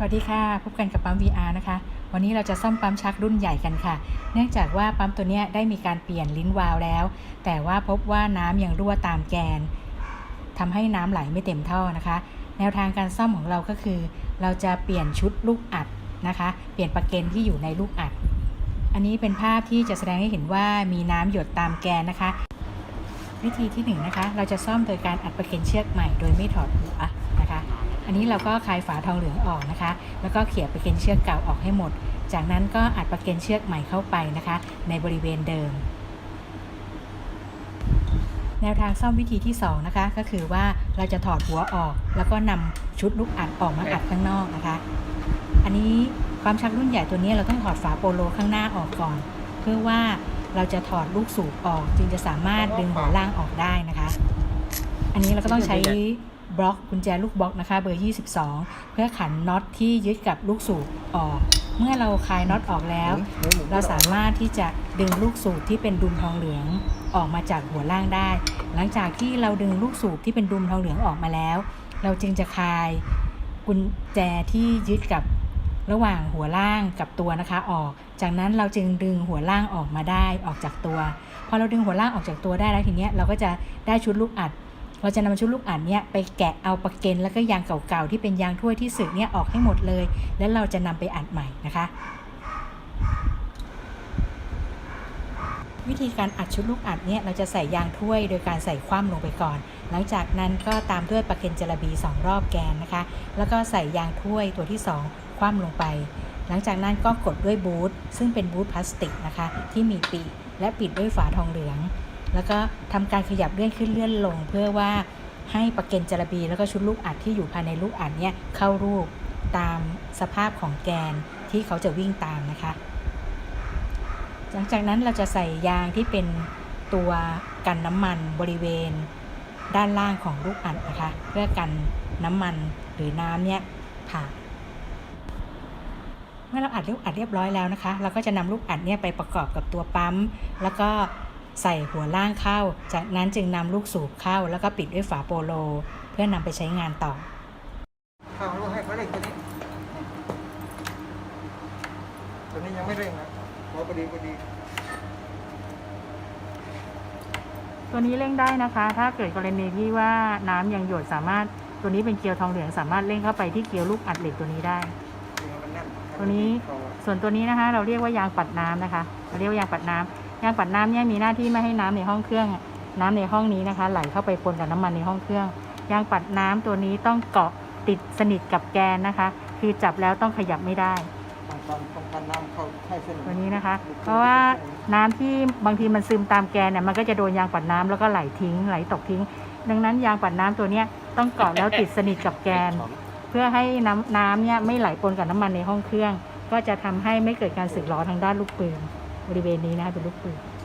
สวัสดีค่ะ พบกันกับปั๊ม VR นะคะ วันนี้เราจะซ่อมปั๊มชักรุ่นใหญ่กันค่ะ เนื่องจากว่าปั๊มตัวนี้ได้มีการเปลี่ยนลิ้นวาล์วแล้ว แต่ว่าพบว่าน้ำยังรั่วตามแกนทำให้น้ำไหลไม่เต็มท่อนะคะ แนวทางการซ่อมของเราก็คือ เราจะเปลี่ยนชุดลูกอัดนะคะ เปลี่ยนประเกนที่อยู่ในลูกอัด อันนี้เป็นภาพที่จะแสดงให้เห็นว่ามีน้ำหยดตามแกนนะคะ วิธีที่หนึ่งนะคะ เราจะซ่อมโดยการอัดประเคนเชือกใหม่ โดยไม่ถอดหัวนะคะ อันนี้เราก็คลายฝาทองเหลืองออกนะคะ แล้วก็เขี่ยประเคนเชือกเก่าออกให้หมด จากนั้นก็อัดประเคนเชือกใหม่เข้าไปนะคะ ในบริเวณเดิม แนวทางซ่อมวิธีที่2นะคะก็คือว่าเราจะถอดหัวออก แล้วก็นำชุดลูกอัดออกมาอัดข้างนอกนะคะ อันนี้ความชักรุ่นใหญ่ตัวนี้เราต้องถอดฝาโปโลข้างหน้าออกก่อน เพื่อว่าเราจะถอดลูกสูบออก จึงจะสามารถดึงหัวล่างออกได้นะคะ อันนี้เราก็ต้องใช้ บล็อกกุญแจลูกบล็อกนะคะเบอร์ 22 เพื่อขันน็อตที่ยึดกับลูกสูบออก เมื่อเราคลายน็อตออกแล้ว เราสามารถที่จะดึงลูกสูบที่เป็นดุมทองเหลืองออกมาจากหัวล่างได้ หลังจากที่เราดึงลูกสูบที่เป็นดุมทองเหลืองออกมาแล้ว เราจึงจะคลายกุญแจที่ยึดกับระหว่างหัวล่างกับตัวนะคะออก จากนั้นเราจึงดึงหัวล่างออกมาได้ออกจากตัว พอเราดึงหัวล่างออกจากตัวได้แล้วทีเนี้ยเราก็จะได้ชุดลูกอัด เราจะนำชุดลูกอัดเนี้ยไปแกะเอาประเกนแล้วก็ยางเก่าๆที่เป็นยางถ้วยที่สึกเนี้ยออกให้หมดเลย แล้วเราจะนำไปอัดใหม่นะคะ วิธีการอัดชุดลูกอัดเนี่ยเราจะใส่ยางถ้วยโดยการใส่คว่ำลงไปก่อน หลังจากนั้นก็ตามด้วยประเคนจระบี 2 รอบแกนนะคะ แล้วก็ใส่ยางถ้วยตัวที่ 2 คว่ำลงไป หลังจากนั้นก็กดด้วยบูทซึ่งเป็นบูทพลาสติกนะคะที่มีปีกและปิดด้วยฝาทองเหลือง แล้วก็ทำการขยับเลื่อนขึ้นเลื่อนลง เพื่อว่าให้ประเก็นจระบี แล้วก็ชุดลูกอัดที่อยู่ภายในลูกอัดเนี่ยเข้ารูปตามสภาพของแกนที่เขาจะวิ่งตามนะคะ หลังจากนั้นเราจะใส่ยางที่เป็นตัวกันน้ำมันบริเวณ ด้านล่างของลูกอัดนะคะ เพื่อกันน้ำมันหรือน้ำเนี่ยผ่านเมื่อเราอัดลูกอัดเรียบร้อยแล้วนะคะ เราก็จะนำลูกอัดเนี่ยไปประกอบกับตัวปั๊ม แล้วก็ ใส่หัวล่างเข้า จากนั้นจึงนำลูกสูบเข้า แล้วก็ปิดด้วยฝาโปโล เพื่อนำไปใช้งานต่อเข้าลูกให้เขาเร่งตัวนี้ ตัวนี้ยังไม่เร่งนะพอพอดีพอดี ตัวนี้เร่งได้นะคะ ถ้าเกิดกรณีที่ว่าน้ำยังหยดสามารถตัวนี้เป็นเกลียวทองเหลืองสามารถเร่งเข้าไปที่เกลียวลูกอัดเหล็กตัวนี้ได้มันแน่นตัวนี้ส่วนตัวนี้นะคะ เราเรียกว่ายางปัดน้ำนะคะ เราเรียกว่ายางปัดน้ำ ยางปัดน้ำเนี่ยมีหน้าที่ไม่ให้น้ำในห้องเครื่อง น้ำในห้องนี้นะคะ ไหลเข้าไปปนกับน้ำมันในห้องเครื่อง ยางปัดน้ำตัวนี้ต้องเกาะติดสนิทกับแกนนะคะ คือจับแล้วต้องขยับไม่ได้ตอนกันน้ำเขาใช้เส้นตัวนี้นะคะ เพราะว่าน้ำที่บางทีมันซึมตามแกนเนี่ยมันก็จะโดนยางปัดน้ำแล้วก็ไหลทิ้งไหลตกทิ้ง ดังนั้นยางปัดน้ำตัวเนี้ยต้องเกาะแล้วติดสนิทกับแกน เพื่อให้น้ำน้ำเนี่ยไม่ไหลปนกับน้ำมันในห้องเครื่อง ก็จะทำให้ไม่เกิดการสึกหรอทางด้านลูกปืน บริเวณนี้นะคะเป็นลูกปืน